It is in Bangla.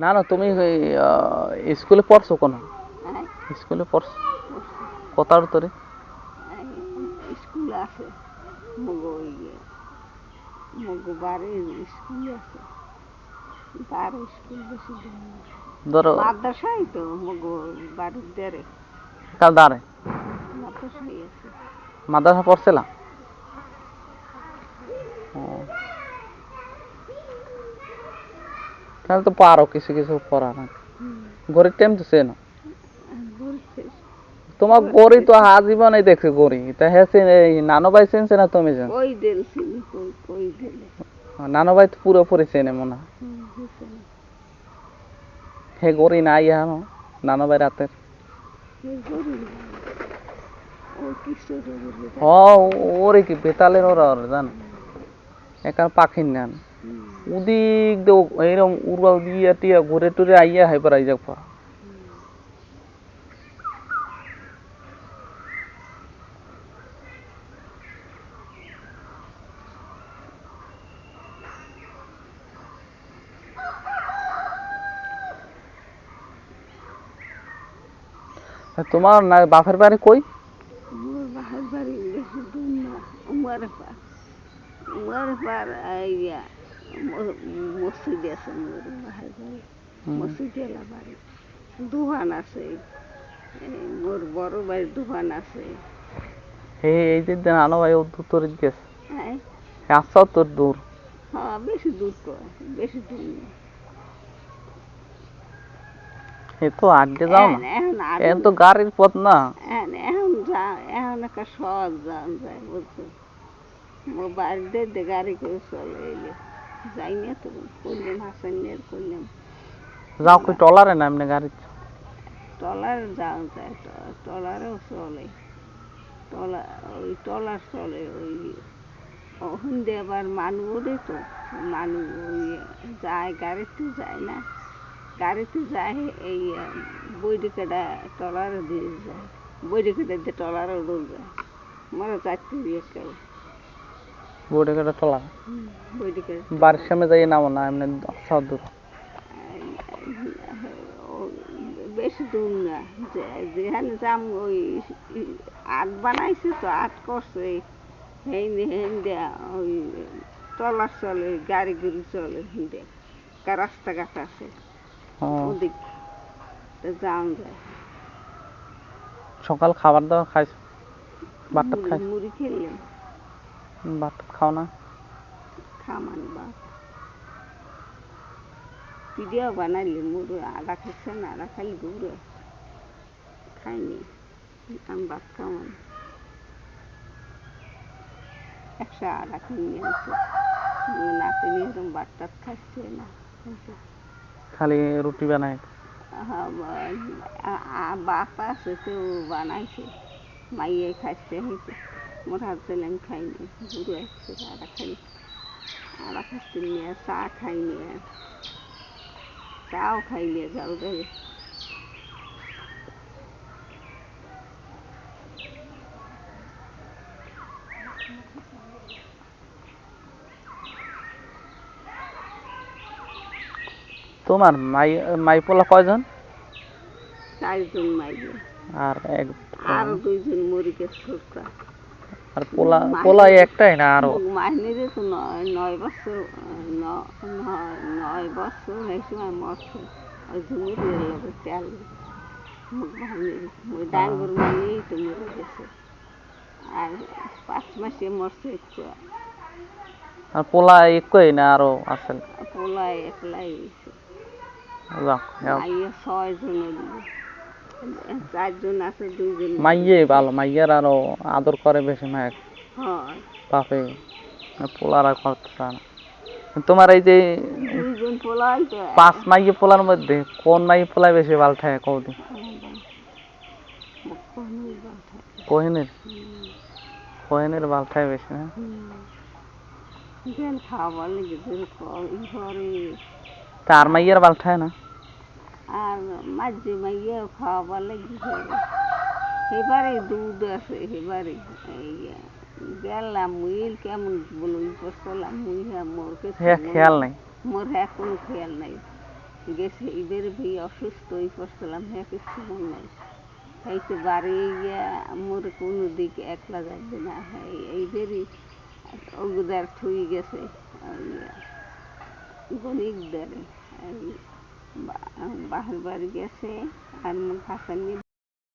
না না তুমি স্কুলে পড়ছো কোন? হ্যাঁ। স্কুলে পড়ছো। কোথার তোরে স্কুল আছে। স্কুল তার স্কুল বেশি দূর না। ধরো মাদ্রাসাই তো মগো বাড়ির দেরে কাল দাঁড়ে মাদ্রাসাই আছে। মাদ্রাসা পড়ছিলাম তাহলে তো পারো কিছু কিছু পড়া না গরিব টাইম তো চেনো। ঘুরতে তোমার গড়ি তো আজীবনে দেখছে গড়ি তা হ্যাঁ নানো ভাই চিনছে না তুমি কই কই নানো ভাই তো পুরোপুরি চেনে মনে হয়। না। হে গড়ি না ইহানো নানো ভাই রাতের। ও ওরে কি বেতালের ওরা ওরে জান? এখানে পাখির নেন উদিক দেও এইরকম উড়াল দিয়া টিয়া ঘুরে টুরে আইয়া হাইপার আই যাক তোমার না, বাপের বাড়ি কই? বাহার বাড়ি বেশি দূর মসজিদ আছে মসজিদ এলা বাড়ি। দোকান আছে। মোর বড় বাড়ির দোকান আছে। হে এই যে নানো ভাই ও তোর গেছে হ্যাঁ। আসছো তোর দূর। হ্যাঁ বেশি দূর তো বেশি দূর না এ তো আগে যাও না। এখন তো গাড়ির পথ না। এখন এখন যা এখন একটা সহজ যান যায় বুঝছ? মোর বাড়িতে গাড়ি করে চলে এলে। যাই না তো করলাম হাসান নিয়ে করলাম যাও কই টলারে না এমনি গাড়ি টলার যাওয়া যায় ট- টলারেও চলে টলা ওই টলার চলে ওই ওখান দিয়ে আবার মানুষ ওঠে তো মানুষ ওই যায় গাড়িতে যায় না গাড়িতে যায় এই বইটি কেটা টলারে দিয়ে যায় বইটি কেটে দিয়ে টলারে উড়ে যায় মনে চারটে দিয়ে কেউ বোর্ডে কেটে টলা বাড়ির সামনে যাই নামো না এমনি সব দূর। বেশি দূর না যেখানে যাম ওই আট বানাইছে তো আট করছে। হেন হেন ওই টলার চলে গাড়ি গুড়ি চলে হিন্দে রাস্তাঘাট আছে। ওদিক তো যাওয়া যায় সকাল খাবার দাবার খাইছো? ভাত টাত মুড়ি- খাইছো মুড়ি খেললাম ভাত টাত খাও না খামান বা পিডিয়াও বানাইলে মুড়ি আদা খাচ্ছে না আদা খালি গুঁড়ো খাইনি আমি ভাত খাওয়ান একশো আদা কিনে আনছে নাতি নিয়ে এরকম ভাত টাত খাচ্ছে না খালি রুটি বানাই মোর দিলে আমি খাইনি গুঁড়ো আসছে আদা খাই আদা খাচ্ছে নিয়ে চা খাইনি চাও খাইলে জল দেবে তোমার মাই মাই পোলা কয়জন? চারজন মাইলে আর এক আরও দুইজন মরি গেছে আর পোলা পোলা একটাই না আরও? মাহিনীরে তো নয় বছর নয় বছর এই সময় মরছে। ওই ঝুমুরি লোকের ভাঙিয়ে ওই ডাঙ্গর মাইয়েই তো মরে গেছে। আর পাঁচ মাসে মরছে একটু। আর পোলা একই না আরও আছে পোলায় একলাই। ছয় জনের চারজন আছে দুইজন মাইয়ে ভালো মাইয়ের আরও আদর করে বেশি মায়ের। হয়। বাপে পোলারা করতে চায় না। তোমার এই যে পাঁচ মাইয়ে পোলার মধ্যে কোন মাইয়ে পোলাই বেশি ভালো থাকে কৌদি কোহিনের? কোহিনের ভালো থাকে বেশি না খাবার লেগে তার মাইয়ের ভালো থাকে না? আর মাঝে মাইয়া খাওয়াবার লেগে এবারে দুধ আছে এবারে গেলাম মুইল কেমন বলুন পড়লাম মুই হ্যাঁ হ্যাঁ খেয়াল নাই। মোর হ্যাঁ কোনো খেয়াল নাই। গেছে এদের ভি অসুস্থ হয়ে পড়ছিলাম হ্যাঁ কিছু মন নাই। খাইতে বাড়ি গিয়া মোর কোনো দিক একলা যাবে না। হ্যাঁ এইদেরই ওগুদার থুই গেছে গণিক দেরে বাহার বাড়ি গেছে আর মোর হাসানি